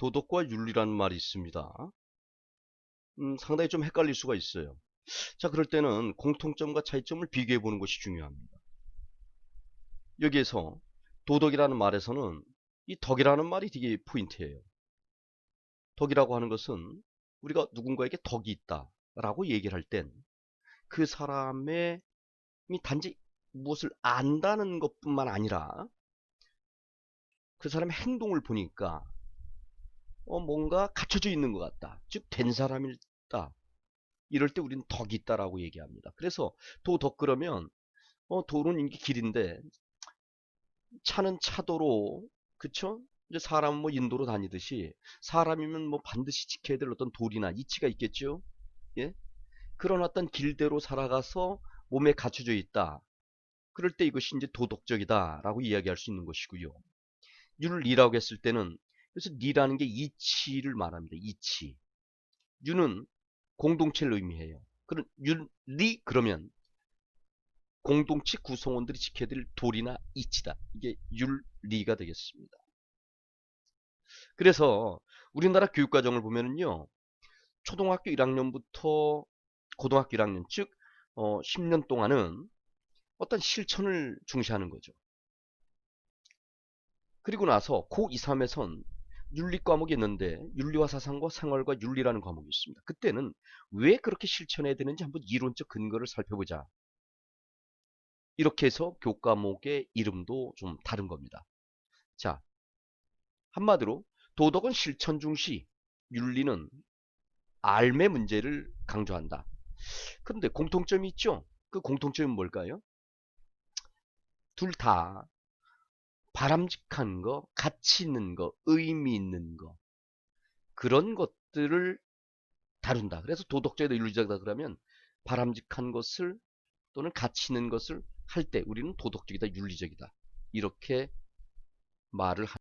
도덕과 윤리라는 말이 있습니다. 음, 상당히 좀 헷갈릴 수가 있어요. 자, 그럴 때는 공통점과 차이점을 비교해 보는 것이 중요합니다. 여기에서 도덕이라는 말에서는 이 덕이라는 말이 되게 포인트예요. 덕이라고 하는 것은 우리가 누군가에게 덕이 있다 라고 얘기를 할 땐 그 사람의 이 단지 무엇을 안다는 것뿐만 아니라 그 사람의 행동을 보니까 어, 뭔가 갖춰져 있는 것 같다. 즉, 된 사람이다. 이럴 때 우리는 덕이 있다라고 얘기합니다. 그래서 도덕 그러면 어, 도는 이게 길인데 차는 차도로 그쵸? 이제 사람은 뭐 인도로 다니듯이 사람이면 뭐 반드시 지켜야 될 어떤 도리나 이치가 있겠죠. 예? 그런 어떤 길대로 살아가서 몸에 갖춰져 있다. 그럴 때 이것이 이제 도덕적이다라고 이야기할 수 있는 것이고요. 윤리라고 했을 때는 그래서 리라는 게 이치를 말합니다. 이치. 윤은 공동체를 의미해요. 그런 윤리 그러면 공동체 구성원들이 지켜야 될 도리나 이치다. 이게 윤리가 되겠습니다. 그래서 우리나라 교육과정을 보면은요. 초등학교 1학년부터 고등학교 1학년 즉 어, 10년 동안은 어떤 실천을 중시하는 거죠. 그리고 나서 고2, 3에선 윤리 과목이 있는데 윤리와 사상과 생활과 윤리라는 과목이 있습니다. 그때는 왜 그렇게 실천해야 되는지 한번 이론적 근거를 살펴보자. 이렇게 해서 교과목의 이름도 좀 다른 겁니다. 자, 한마디로 도덕은 실천 중시, 윤리는 삶의 문제를 강조한다. 그런데 공통점이 있죠? 그 공통점은 뭘까요? 둘 다 바람직한 거, 가치 있는 거, 의미 있는 거 그런 것들을 다룬다. 그래서 도덕적이다, 윤리적이다 그러면 바람직한 것을 또는 가치 있는 것을 할 때 우리는 도덕적이다, 윤리적이다 이렇게 말을 합니다.